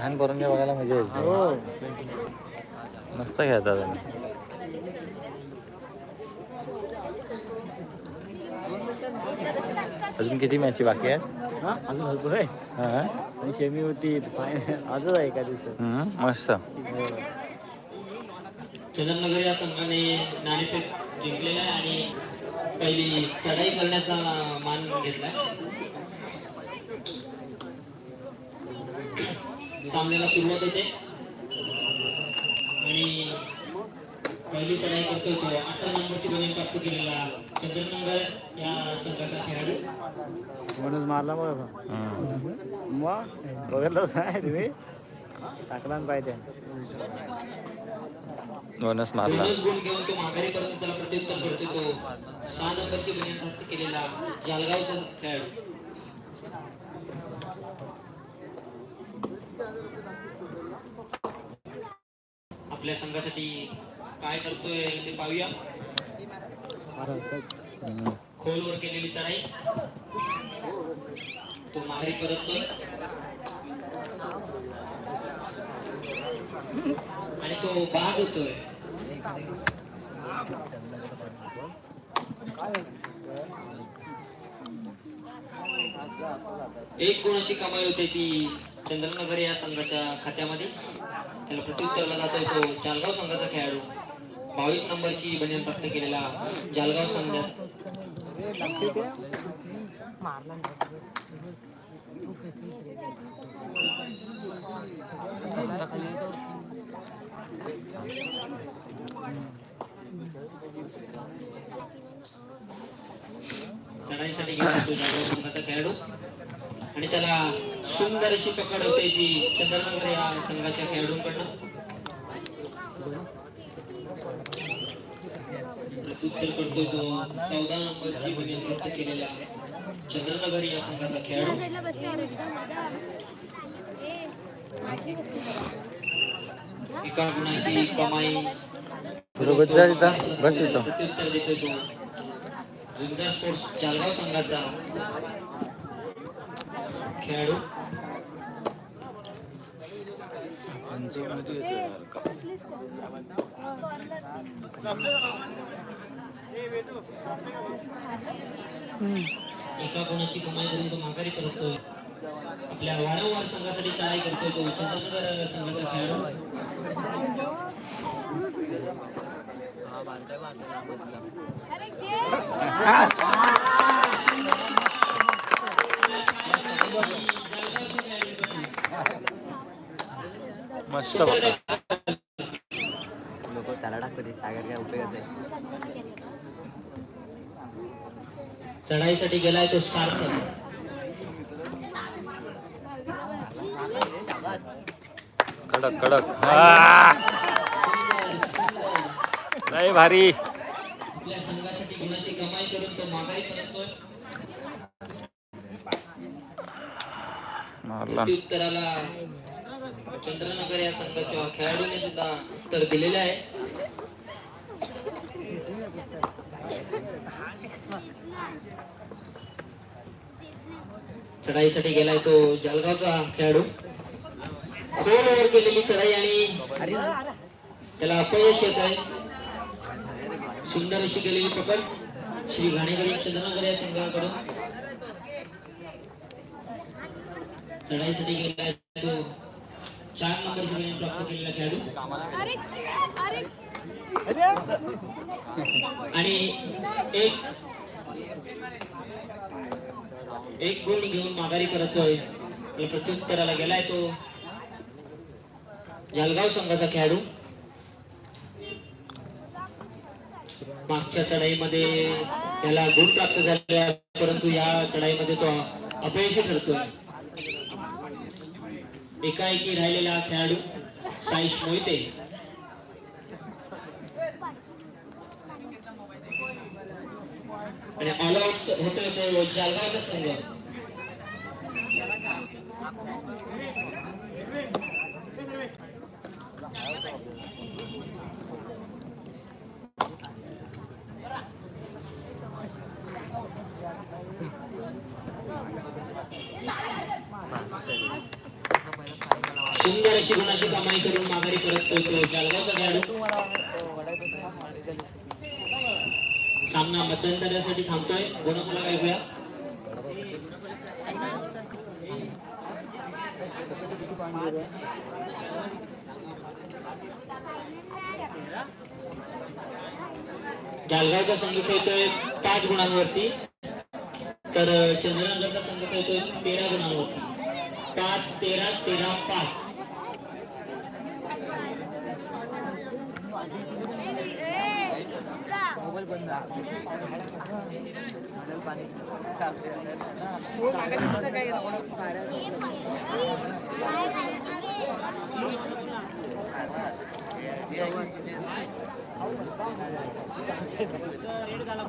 लहान पोरांच्या बघायला मजा येईल. हो. मस्त खेळतात आणि अजून किती मॅची बाकी आहेत? हा? अजून भरपूर आहे हा? आणि शेमी होती फायनल आजच आहे एका दिवसात. हम्म, मस्त. चंदननगर या संघाने नाणेफेक जिंकलेला आहे आणि पहिली चढाई करण्याचा मान घेतलाय सामन्याला सुरुवात होते. आणि पहिली चढाई करतोय तो. अठरा नंबरची बनीन प्राप्त केलेला चंद्रनगर या संघाचा खेळाडू. म्हणून मारला बघ. मग बघितलंच नाही तुम्ही? टाकला पाहिजे बोनस मारला. बोनस गुण घेऊन तो माघारी परत त्याला प्रत्युत्तर करतोय तो. सहा नंबरची प्राप्त केलेला जालगावचा खेळाडू. आपल्या संघासाठी काय करतोय ते पाहूया. खोलवर केलेली चढाई. तो माघारी परततोय. आणि तो बाद होतोय. एक कोणाची कमाई होते ती चंद्रनगर या संघाच्या खात्यामध्ये त्याला प्रत्युत्तरला जातोय तो जालगाव संघाचा खेळाडू. बावीस नंबरची बनियन प्राप्त केलेला जालगाव संघात चढाईसाठी गेला तो जालगाव संघाचा खेळाडू. आणि त्याला सुंदर अशी पकड होते ती चंद्रनगर या संघाच्या खेळाडूंकडनं. प्रत्युत्तर करतोय तो चौदा नंबरची बनियान प्राप्त केलेला चंद्रनगर या संघाचा खेळाडू. एका गुणाची कमाई. प्रत्युत्तर देतोय तो. जुन्नर स्पोर्ट्स जालगाव संघाचा खेळाडू? एका गुणाची कमाई करून तो माघारी परततोय. आपल्या वारंवार संघासाठी चाळी करतोय तो चंद्रनगर संघाचा खेळाडू. मस्त लोक त्याला टाकते सागर काय उपयोगाचं आहे? चढाईसाठी गेलाय तो सार्थक कडक कडक! लय भारी आपल्या संघासाठी गुणाची कमाई करून तो माघारी परततोय लागला उत्तराला चंद्रनगर या संघाच्या खेळाडूने सुद्धा उत्तर दिलेले आहे. चढाईसाठी गेलाय तो जळगावचा खेळाडू. खोलवर केलेली चढाई आणि त्याला अपयश येत आहे. सुंदर अशी केलेली पकड. श्री घाणेकर चंद्रनगर या संघाकडून. चढाईसाठी गेला तो चार नंबर गुण प्राप्त केलेला खेळाडू आणि एक एक गुण घेऊन माघारी करतोय प्रत्युत्तराला गेलाय तो जलगाव संघाचा खेळाडू मागच्या चढाईमध्ये त्याला गुण प्राप्त झाले परंतु या चढाईमध्ये तो अपयशी ठरतोय एकाएकी राहिलेला खेळाडू साईश मोहिते आणि ऑल आउट होतोय तो जालगावचा संघ Thank you. सुंदर अशी गुणाची कमाई करून माघारी परत तो जालगावचा खेळाडू सामना मध्यंतरासाठी थांबतोय. गुणफलक ऐकूया जालगावचा संघ खेळतोय पाच गुणांवरती. तर चंद्रनगरचा संघ खेळतोय तेरा गुणांवरती. पाच तेरा तेरा पाच. ఏడు కాలం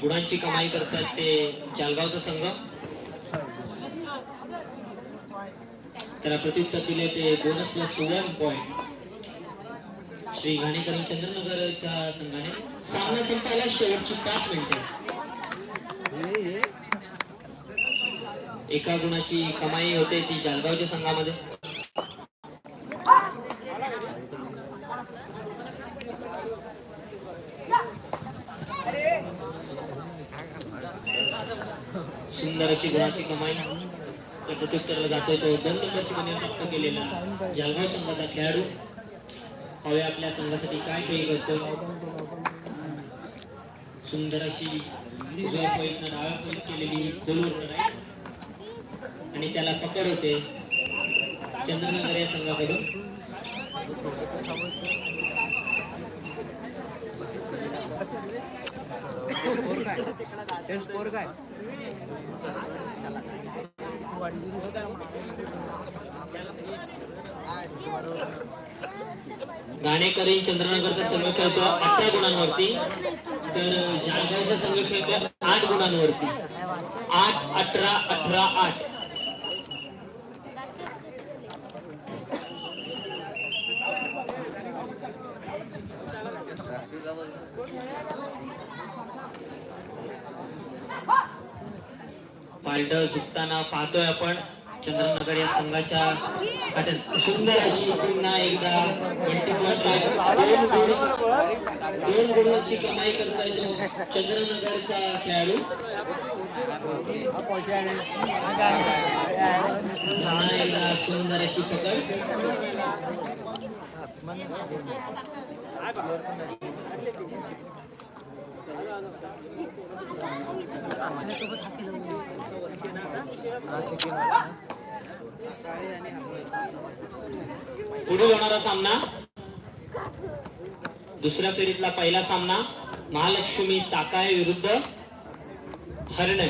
गुणांची कमाई करतात ते जालगावचा संघ. त्याला प्रत्युत्तर दिले ते bonus plus one point Shri Ghanekar चंद्रनगरच्या संघाने सामना संपायला शेवटची पाच मिनिटे एका गुणाची कमाई होते ती जळगावच्या संघामध्ये. सुंदर अशी गुणाची कमाई त्या प्रत्युत्तराला जातोय तो. दोन नंबरची गुन्हे प्राप्त केलेला. जळगाव संघाचा खेळाडू. हवे आपल्या संघासाठी काय खेळ करतो सुंदर अशी उजव्या पॉईंट डाव्या केलेली खोलवर आणि त्याला पकड होते. चंद्रनगर या संघाकडून. गाणेकरी चंद्रनगरचा संघ खेळतो अठरा गुणांवरती. तर जालगावचा संघ खेळतो आठ गुणांवरती. आठ अठरा अठरा आठ. पालट झुकताना पाहतोय आपण. चंद्रनगर या संघाच्या खात्यात सुंदर अशी पुन्हा एकदा दोन गुणांची कमाई करताय तो चंद्रनगरचा खेळाडू. पुन्हा एकदा सुंदर अशी पकड. पुढे होणारा सामना. दुसऱ्या फेरीतला पहिला सामना महालक्ष्मी चाकाय विरुद्ध हरण.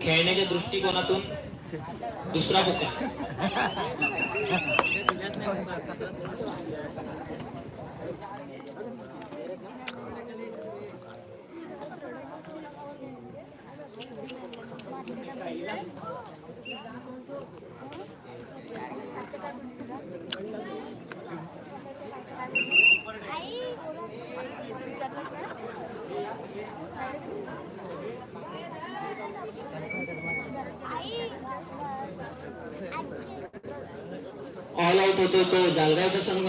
खेळण्याच्या दृष्टिकोनातून दुसरा बुका. ऑल आउट होतो तो जालगावचा संघ.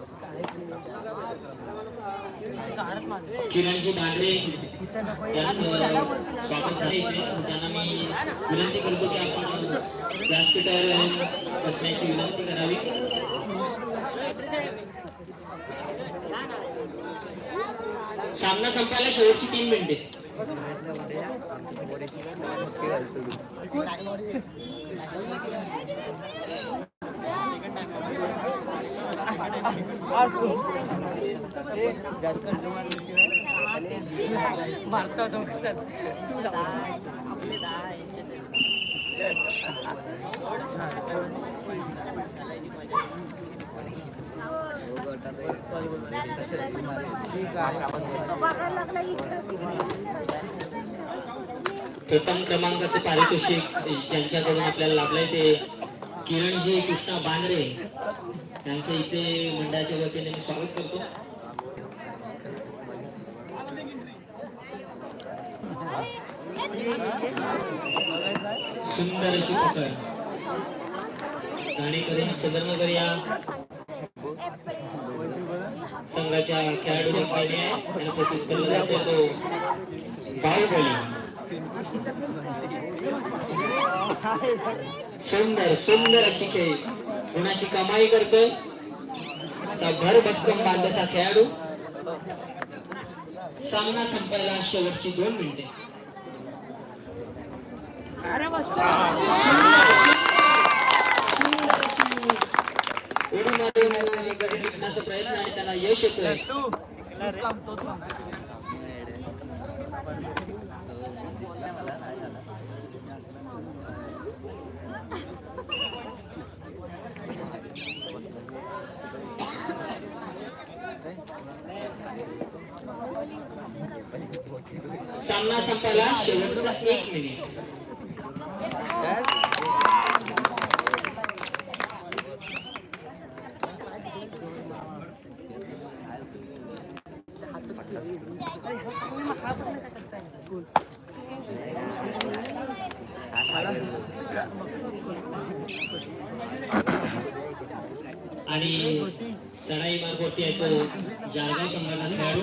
किरणजी डांगरे यांचं स्वागत झाले त्यांना मी विनंती करतो की आपण व्यासपीठावर बसण्याची विनंती करावी. सामना संपायला शेवटची तीन मिनिटे. प्रथम क्रमांकाचे पारितोषिक ज्यांच्याकडून आपल्याला लाभलंय ते किरणजी कृष्णा बांद्रे यांचं इथे मंडळाच्या वतीने मी स्वागत करतो. सुंदर अशी पकड. ठाणेकरी चंद्रनगर या संघाच्या खेळाडू देखील आहे. आणि प्रत्युत्तर देतो. तो बाहुबली. सुंदर सुंदर अशी खेळी. गुणाची कमाई करतोय. असा भर भक्कम बांधसा खेळाडू. सामना संपायला शेवटची दोन मिनिटे. उडी मारून प्रयत्न आणि त्याला यश येतोय. सामना संपायला. शेवटचा एक मिनिट सणाई मार्गवरती आहे तो. जाळगाव संघाचा खेळाडू.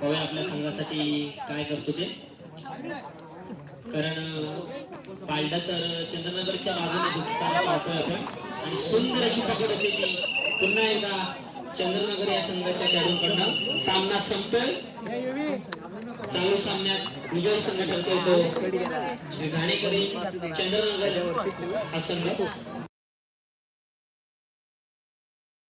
पाहूया आपल्या संघासाठी काय करतो ते. कारण अं, पालडा तर चंद्रनगरच्या बाजूने झुकताना पाहतोय आपण. आणि सुंदर अशी पकड होती ती. पुन्हा एकदा चंद्रनगर या संघाच्या खेळाडूंकडनं सामना संपतोय. चालू सामन्यात विजय संघ ठरतोय तो. श्री घाणेकरी चंद्रनगर हा संघ.